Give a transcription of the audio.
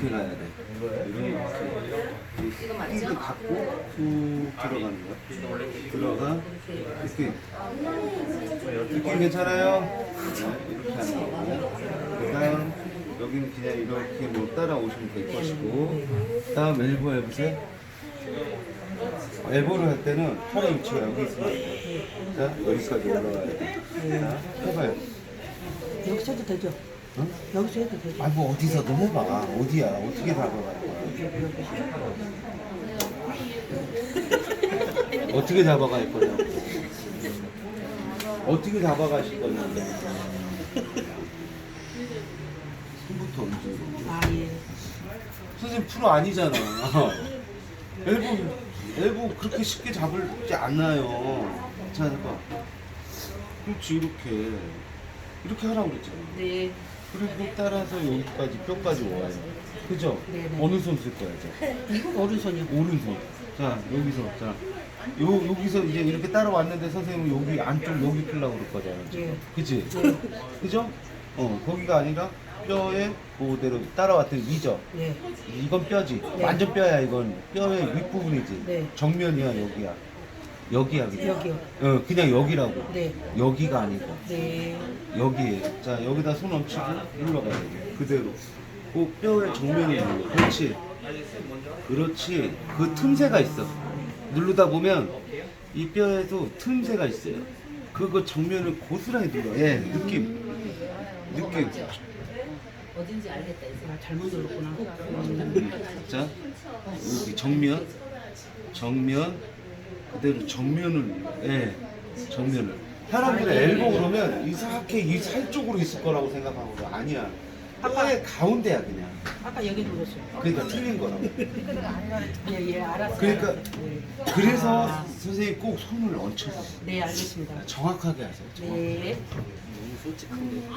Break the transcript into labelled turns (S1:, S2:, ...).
S1: 이렇게 가야 돼. 이렇게. 이거 갖고 쭉 들어가는 거야. 들어가. 이렇게. 느낌 괜찮아요? 네, 이렇게 하는 거고. 그 다음, 여기는 그냥 이렇게 뭐 따라오시면 될 것이고. 그 다음 엘보 해보세요. 엘보를 할 때는 팔의 위치가 여기 있으면. 자, 여기까지 올라가야 돼. 자, 해봐요.
S2: 여기서 해도 되죠?
S1: 응?
S2: 여기서 해도 되죠?
S1: 아, 뭐 어디서든 해봐. 어디야? 어떻게 잡아갈 거야? 어떻게 잡아갈 거냐? 어떻게 잡아가실 건데? 손부터 얹고.
S2: 아, 예.
S1: 선생님 프로 아니잖아. 엘보, 엘보 그렇게 쉽게 잡을지 않나요? 자, 해봐. 그렇지, 이렇게. 이렇게 하라고 그랬잖아.
S2: 네.
S1: 그리고 따라서 여기까지 뼈까지 와요. 그죠?
S2: 네네.
S1: 어느 손 쓸 거야, 이제?
S2: 이건 오른손이요.
S1: 오른손. 자, 여기서, 자. 요, 여기서 이제 이렇게 따라왔는데 선생님은 여기 안쪽 여기 풀라고 그럴 거잖아요. 지금.
S2: 예.
S1: 그치? 그죠? 어, 거기가 아니라 뼈에 그대로 따라왔던 이죠?
S2: 예.
S1: 이건 뼈지.
S2: 네.
S1: 완전 뼈야, 이건. 뼈의 윗부분이지.
S2: 네.
S1: 정면이야, 여기야. 여기야, 그냥.
S2: 여기요.
S1: 어, 그냥 여기라고.
S2: 네.
S1: 여기가 아니고.
S2: 네.
S1: 여기에 자 여기다 손 얹히고 눌러가야 돼 그대로 그 뼈의 정면을 눌러 그렇지 그렇지 그 틈새가 있어 누르다 보면 이 뼈에도 틈새가 있어요 그거 정면을 고스란히 눌러 예 느낌 느낌
S3: 어딘지 알겠다 이제.
S2: 아, 잘못 눌렀구나.
S1: 자 여기 정면 정면 그대로 정면을 예 정면을 사람들이 엘보 그러면 이상하게 이 살 쪽으로 있을 거라고 생각하고 아니야 뼈의 가운데야 그냥
S2: 아까 여기 눌렀어요.
S1: 그러니까 틀린 거라고
S2: 예, 예, 알았어요.
S1: 그러니까
S2: 네.
S1: 그래서 선생님 꼭 손을 얹혀서
S2: 네, 알겠습니다.
S1: 정확하게 하세요 정확하게.
S2: 네.
S1: 너무 솔직한데